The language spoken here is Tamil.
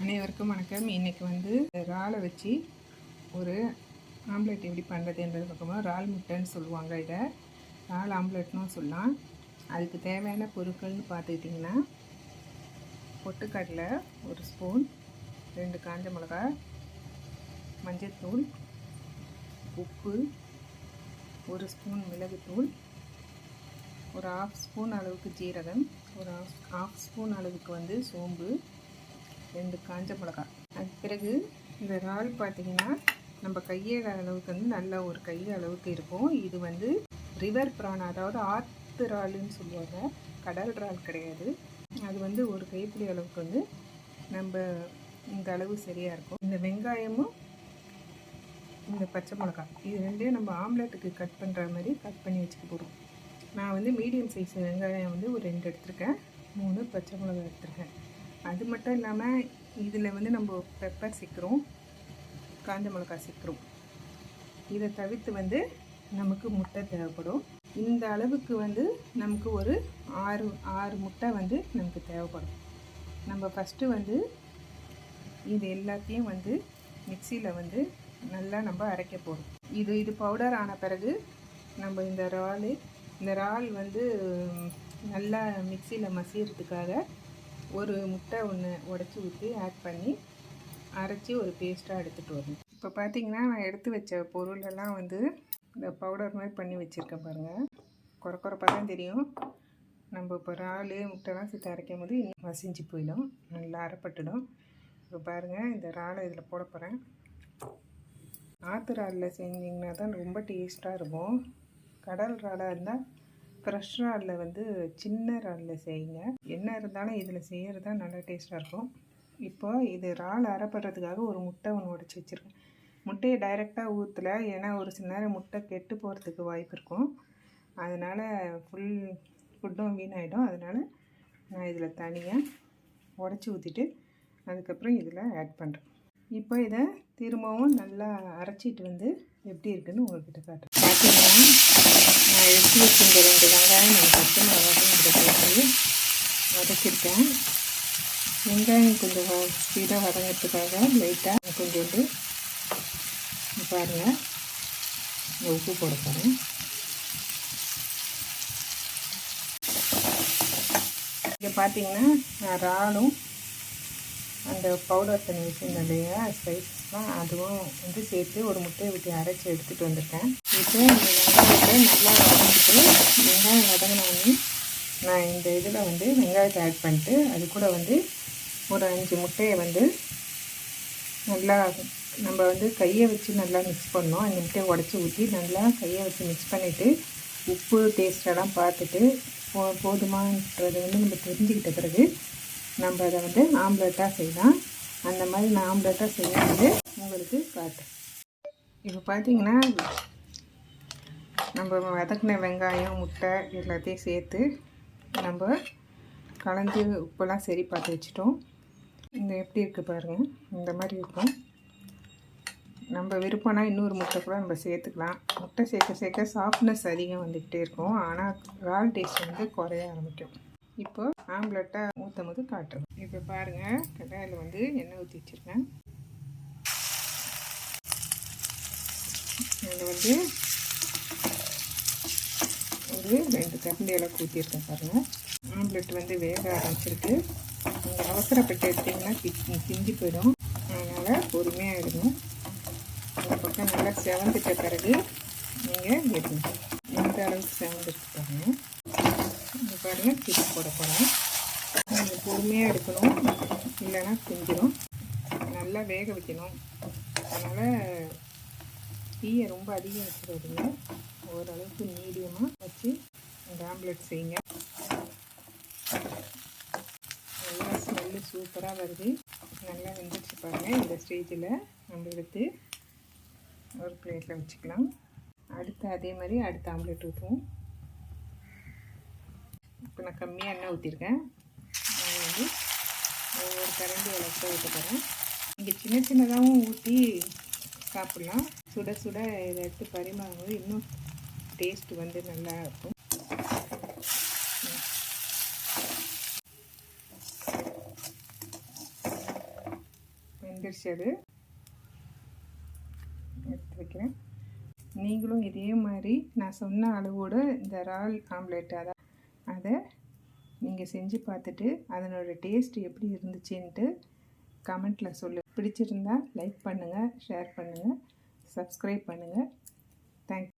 அனைவருக்கும் வணக்கம். இன்றைக்கி வந்து இறாலை வச்சு ஒரு ஆம்லெட் எப்படி பண்ணுறதுன்றது பக்கமாக இறால் முட்டைன்னு சொல்லுவாங்க இதை. இறால் ஆம்லெட்னும் சொல்லலாம். அதுக்கு தேவையான பொருட்கள்னு பார்த்துக்கிட்டிங்கன்னா பொட்டுக்கடலை ஒரு ஸ்பூன் ரெண்டு காஞ்ச மிளகா மஞ்சத்தூள் உப்பு ஒரு ஸ்பூன் மிளகுத்தூள் ஒரு ஆஃப் ஸ்பூன் அளவுக்கு ஜீரகம் ஒரு ஆஃப் ஆஃப் ஸ்பூன் அளவுக்கு வந்து சோம்பு ரெண்டு காஞ்ச மிளகாய் அதுக்கு பிறகு இந்த இறால் பார்த்தீங்கன்னா நம்ம கையேழ அளவுக்கு வந்து நல்ல ஒரு கை அளவுக்கு இருக்கும். இது வந்து ரிவர் ப்ரான் அதாவது ஆத்து இறாலுன்னு சொல்லுவாங்க. கடல் இறால் கிடையாது. அது வந்து ஒரு கைப்பிடி அளவுக்கு வந்து நம்ம இந்த அளவு சரியாக இருக்கும். இந்த வெங்காயமும் இந்த பச்சை மிளகாய் இது ரெண்டையும் நம்ம ஆம்லெட்டுக்கு கட் பண்ணுற மாதிரி கட் பண்ணி வச்சுக்க போகிறோம் நான் வந்து மீடியம் சைஸ் வெங்காயம் வந்து ஒரு ரெண்டு எடுத்திருக்கேன். மூணு பச்சை மிளகாய் எடுத்திருக்கேன். அது மட்டும் இல்லாமல் இதில் வந்து நம்ம பெப்பர் சிக்கிறோம் காஞ்ச மிளகாய் சிக்கிறோம். இதை தவிர்த்து வந்து நமக்கு முட்டை தேவைப்படும். இந்த அளவுக்கு வந்து நமக்கு ஒரு ஆறு ஆறு முட்டை வந்து நமக்கு தேவைப்படும். நம்ம ஃபஸ்ட்டு வந்து இது எல்லாத்தையும் வந்து மிக்சியில் வந்து நல்லா நம்ம அரைக்க போகிறோம் இது இது பவுடர் ஆன பிறகு நம்ம இந்த இறால் இந்த இறால் வந்து நல்லா மிக்சியில் மசியறதுக்காக ஒரு முட்டை ஒன்று உடச்சி ஊற்றி ஆட் பண்ணி அரைச்சி ஒரு பேஸ்ட்டாக எடுத்துகிட்டு வரணும். இப்போ பார்த்தீங்கன்னா நான் எடுத்து வச்ச பொருளெல்லாம் வந்து இந்த பவுடர் மாதிரி பண்ணி வச்சுருக்கேன் பாருங்கள் குறை குறைப்பாக தான் தெரியும். நம்ம இப்போ இறால் முட்டைலாம் சேர்த்து அரைக்கும் போது இன்னும் மசிஞ்சு போயிடும். நல்லா அரைப்பட்டுடும். இப்போ பாருங்கள் இந்த இறாலை இதில் போட போகிறேன் ஆற்று இறாலில் செஞ்சிங்கன்னா தான் ரொம்ப டேஸ்ட்டாக இருக்கும். கடல் இறாலாக இருந்தால் ஃப்ரெஷ் இறாலில் வந்து சின்ன இறாலில் செய்யுங்க. என்ன இருந்தாலும் இதில் செய்கிறது தான் நல்லா டேஸ்ட்டாக இருக்கும். இப்போ இது இறால் அரைப்படுறதுக்காக ஒரு முட்டை ஒன்று உடச்சி வச்சுருக்கேன். முட்டையை டைரெக்டாக ஊற்றல ஏன்னா ஒரு சில நேரம் முட்டை கெட்டு போகிறதுக்கு வாய்ப்பு இருக்கும். அதனால் ஃபுல் ஃபுட்டும் வீணாகிடும் அதனால் நான் இதில் தனியாக உடச்சி ஊற்றிட்டு அதுக்கப்புறம் இதில் ஆட் பண்ணுறேன் இப்போ இதை திரும்பவும் நல்லா அரைச்சிட்டு வந்து எப்படி இருக்குதுன்னு உங்கள்கிட்ட காட்டுறேன். எடுத்து வச்சுருந்த ரெண்டு வெங்காயம் நான் பச்சை மிளகாயும் இதில் போட்டு வதக்கிருக்கேன் வெங்காயம் கொஞ்சம் ஸ்பீடாக வதங்கிறதுக்காக லைட்டாக கொஞ்சோண்டு பாருங்கள் உப்பு போட போகிறேன் இங்கே பார்த்தீங்கன்னா நான் இறாலும் அந்த பவுடர் பண்ணி வச்சுருந்தேன் இல்லையா? ஸ்பைஸ் அதுவும் வந்து சேர்த்து ஒரு முட்டையை விட்டு அரைச்சி எடுத்துகிட்டு வந்திருக்கேன் இப்போ இந்த வெங்காயத்தை நல்லா வதக்கிட்டு வெங்காயம் வதங்கினோடனே நான் இந்த இதில் வந்து வெங்காயத்தை ஆட் பண்ணிட்டு அது கூட வந்து ஒரு அஞ்சு முட்டையை வந்து நல்லா நம்ம வந்து கையை வச்சு நல்லா மிக்ஸ் பண்ணோம் அந்த முட்டையை உடச்சி ஊற்றி நல்லா கையை வச்சு மிக்ஸ் பண்ணிவிட்டு உப்பு டேஸ்டெல்லாம் பார்த்துட்டு போ போதுமான்றது வந்து நம்ம தெரிஞ்சுக்கிட்ட பிறகு நம்ம அதை வந்து ஆம்லெட்டாக செய்யலாம். அந்த மாதிரி நான் ஆம்லெட்டாக செய்யும்போது உங்களுக்கு காட்டுறேன் இப்போ பார்த்தீங்கன்னா நம்ம வதக்கின வெங்காயம் முட்டை எல்லாத்தையும் சேர்த்து நம்ம கலந்து உப்பெல்லாம் சரி பார்த்து வச்சிட்டோம். இந்த எப்படி இருக்குது பாருங்கள் இந்த மாதிரி இருக்கும். நம்ம விருப்பம்னா இன்னொரு முட்டை கூட நம்ம சேர்த்துக்கலாம். முட்டை சேர்க்க சேர்க்க சாஃப்ட்னஸ் அதிகம் வந்துக்கிட்டே இருக்கும். ஆனால் ரால் டேஸ்ட் வந்து குறைய ஆரம்பிக்கும். இப்போ ஆம்லெட்டை ஊற்றும் போது காட்டுறோம். இப்போ பாருங்கள் கடாயில் வந்து எண்ணெய் ஊற்றி வச்சுருக்கேன். இதில் வந்து ஒரு ரெண்டு கரண்டி அளவுக்கு ஊற்றிருக்கேன் பாருங்கள் ஆம்லெட் வந்து வேக ஆரம்பிச்சிருக்கு. நீங்கள் அவசரப்பட்டு எடுத்திங்கன்னா பி பிஞ்சு போயிடும். அதனால் பொறுமையாக எடுங்க ஒரு பக்கம் நல்லா செவந்துட்ட பிறகு நீங்கள் எடுங்க. எந்த அளவுக்கு செவந்துருக்கு பாருங்கள் இங்கே பாருங்கள் டிப் போட போகிறேன் நீங்கள் பொறுமையாக எடுக்கணும். இல்லைன்னா செஞ்சிடும் நல்லா வேக வைக்கணும். அதனால் தீயை ரொம்ப அதிகம் வச்சுருவீங்க ஓரளவுக்கு மீடியமாக வச்சு இந்த ஆம்லெட் செய்யுங்க. நல்லா ஸ்மெல்லு சூப்பராக வருது. நல்லா வெந்துச்சு பாருங்கள் இந்த ஸ்டேஜில் நம்ம எடுத்து ஒரு பிளேட்டில் வச்சுக்கலாம். அடுத்து அதே மாதிரி அடுத்த ஆம்லெட் ஊற்றுவோம் இப்போ நான் கம்மியாக எண்ணெய் ஊற்றிருக்கேன் வந்து ஒரு கரண்டி அளவுக்கு ஊற்ற போகிறேன் இங்கே சின்ன சின்னதாகவும் ஊற்றி சாப்பிட்லாம். சுட சுட இதை எடுத்து பரிமாறும்போது இன்னும் டேஸ்ட் வந்து நல்லா இருக்கும். வெந்துருச்சு அது. எடுத்து வைக்கிறேன். நீங்களும் இதே மாதிரி நான் சொன்ன அளவோடு இந்த ரால் ஆம்லேட் அதை அதை நீங்கள் செஞ்சு பார்த்துட்டு அதனோட டேஸ்ட் எப்படி இருந்துச்சுன்ட்டு கமெண்ட்டில் சொல்லு. பிடிச்சிருந்தா லைக் பண்ணுங்கள் ஷேர் பண்ணுங்கள் சப்ஸ்கிரைப் பண்ணுங்கள் தேங்க்யூ